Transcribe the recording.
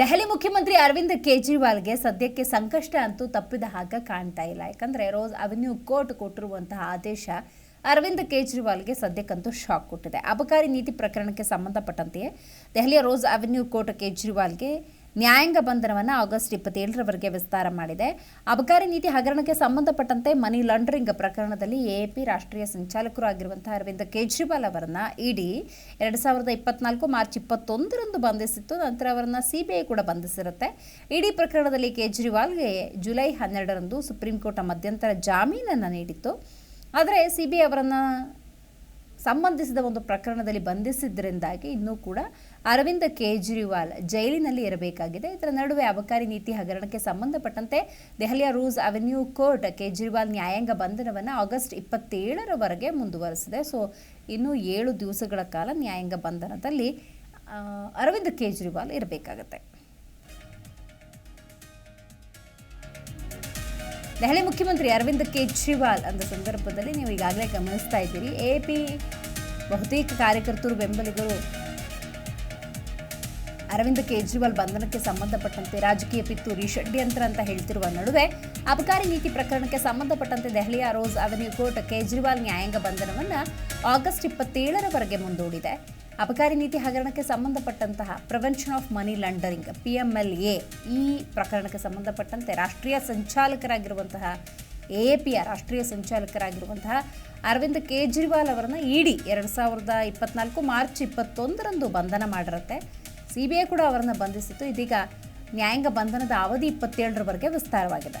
ದೆಹಲಿ ಮುಖ್ಯಮಂತ್ರಿ ಅರವಿಂದ್ ಕೇಜ್ರಿವಾಲ್ಗೆ ಸದ್ಯಕ್ಕೆ ಸಂಕಷ್ಟ ಅಂತೂ ತಪ್ಪಿದ ಹಾಗೆ ಕಾಣ್ತಾ ಇಲ್ಲ. ಯಾಕಂದ್ರೆ ರೋಸ್ ಅವೆನ್ಯೂ ಕೋರ್ಟ್ ಕೊಟ್ಟಿರುವಂತಹ ಆದೇಶ ಅರವಿಂದ್ ಕೇಜ್ರಿವಾಲ್ಗೆ ಸದ್ಯಕ್ಕಂತೂ ಶಾಕ್ ಕೊಟ್ಟಿದೆ. ಅಬಕಾರಿ ನೀತಿ ಪ್ರಕರಣಕ್ಕೆ ಸಂಬಂಧಪಟ್ಟಂತೆಯೇ ದೆಹಲಿಯ ರೋಸ್ ಅವೆನ್ಯೂ ಕೋರ್ಟ್ ಕೇಜ್ರಿವಾಲ್ಗೆ ನ್ಯಾಯಾಂಗ ಬಂಧನವನ್ನು ಆಗಸ್ಟ್ ಇಪ್ಪತ್ತೇಳರವರೆಗೆ ವಿಸ್ತಾರ ಮಾಡಿದೆ. ಅಬಕಾರಿ ನೀತಿ ಹಗರಣಕ್ಕೆ ಸಂಬಂಧಪಟ್ಟಂತೆ ಮನಿ ಲಾಂಡ್ರಿಂಗ್ ಪ್ರಕರಣದಲ್ಲಿ ಎಎಪಿ ರಾಷ್ಟ್ರೀಯ ಸಂಚಾಲಕರು ಆಗಿರುವಂತಹ ಅರವಿಂದ್ ಕೇಜ್ರಿವಾಲ್ ಅವರನ್ನ ಇಡಿ ಎರಡು ಸಾವಿರದ ಇಪ್ಪತ್ನಾಲ್ಕು ಮಾರ್ಚ್ ಇಪ್ಪತ್ತೊಂದರಂದು ಬಂಧಿಸಿತ್ತು. ನಂತರ ಅವರನ್ನ ಸಿಬಿಐ ಕೂಡ ಬಂಧಿಸಿರುತ್ತೆ. ಇಡಿ ಪ್ರಕರಣದಲ್ಲಿ ಕೇಜ್ರಿವಾಲ್ಗೆ ಜುಲೈ ಹನ್ನೆರಡರಂದು ಸುಪ್ರೀಂ ಕೋರ್ಟ್ ಮಧ್ಯಂತರ ಜಾಮೀನನ್ನು ನೀಡಿತ್ತು. ಆದರೆ ಸಿಬಿಐ ಅವರನ್ನು ಸಂಬಂಧಿಸಿದ ಒಂದು ಪ್ರಕರಣದಲ್ಲಿ ಬಂಧಿಸಿದ್ದರಿಂದಾಗಿ ಇನ್ನೂ ಕೂಡ ಅರವಿಂದ್ ಕೇಜ್ರಿವಾಲ್ ಜೈಲಿನಲ್ಲಿ ಇರಬೇಕಾಗಿದೆ. ಇದರ ನಡುವೆ ಅಬಕಾರಿ ನೀತಿ ಹಗರಣಕ್ಕೆ ಸಂಬಂಧಪಟ್ಟಂತೆ ದೆಹಲಿಯ ರೂಸ್ ಅವೆನ್ಯೂ ಕೋರ್ಟ್ ಕೇಜ್ರಿವಾಲ್ ನ್ಯಾಯಾಂಗ ಬಂಧನವನ್ನು ಆಗಸ್ಟ್ ಇಪ್ಪತ್ತೇಳರವರೆಗೆ ಮುಂದುವರೆಸಿದೆ. ಸೊ, ಇನ್ನು ಏಳು ದಿವಸಗಳ ಕಾಲ ನ್ಯಾಯಾಂಗ ಬಂಧನದಲ್ಲಿ ಅರವಿಂದ ಕೇಜ್ರಿವಾಲ್ ಇರಬೇಕಾಗತ್ತೆ. ದೆಹಲಿ ಮುಖ್ಯಮಂತ್ರಿ ಅರವಿಂದ್ ಕೇಜ್ರಿವಾಲ್ ಅಂತ ಸಂದರ್ಭದಲ್ಲಿ ನೀವು ಈಗಾಗಲೇ ಗಮನಿಸ್ತಾ ಇದ್ದೀರಿ. ಎ ಪಿ ಬಹುತೇಕ ಕಾರ್ಯಕರ್ತರು, ಬೆಂಬಲಿಗರು ಅರವಿಂದ್ ಕೇಜ್ರಿವಾಲ್ ಬಂಧನಕ್ಕೆ ಸಂಬಂಧಪಟ್ಟಂತೆ ರಾಜಕೀಯ ಪಿತ್ತೂರಿ ಷಡ್ಯಂತ್ರ ಅಂತ ಹೇಳ್ತಿರುವ ನಡುವೆ ಅಬಕಾರಿ ನೀತಿ ಪ್ರಕರಣಕ್ಕೆ ಸಂಬಂಧಪಟ್ಟಂತೆ ದೆಹಲಿಯ ರೋಸ್ ಅವೆನ್ಯೂ ಕೋರ್ಟ್ ಕೇಜ್ರಿವಾಲ್ ನ್ಯಾಯಾಂಗ ಬಂಧನವನ್ನು ಆಗಸ್ಟ್ ಇಪ್ಪತ್ತೇಳರವರೆಗೆ ಮುಂದೂಡಿದೆ. ಅಬಕಾರಿ ನೀತಿ ಹಗರಣಕ್ಕೆ ಸಂಬಂಧಪಟ್ಟಂತಹ ಪ್ರಿವೆನ್ಷನ್ ಆಫ್ ಮನಿ ಲಾಂಡರಿಂಗ್ ಎ ಈ ಪ್ರಕರಣಕ್ಕೆ ಸಂಬಂಧಪಟ್ಟಂತೆ ರಾಷ್ಟ್ರೀಯ ಸಂಚಾಲಕರಾಗಿರುವಂತಹ ಎ ಪಿ ಆರ್ ರಾಷ್ಟ್ರೀಯ ಸಂಚಾಲಕರಾಗಿರುವಂತಹ ಅರವಿಂದ್ ಕೇಜ್ರಿವಾಲ್ ಅವರನ್ನು ಇಡಿ ಎರಡು ಸಾವಿರದ ಇಪ್ಪತ್ನಾಲ್ಕು ಮಾರ್ಚ್ ಇಪ್ಪತ್ತೊಂದರಂದು ಬಂಧನ ಮಾಡಿರುತ್ತೆ. ಸಿ ಬಿ ಐ ಕೂಡ ಅವರನ್ನು ಬಂಧಿಸಿತ್ತು. ಇದೀಗ ನ್ಯಾಯಾಂಗ ಬಂಧನದ ಅವಧಿ ಇಪ್ಪತ್ತೇಳರವರೆಗೆ ವಿಸ್ತಾರವಾಗಿದೆ.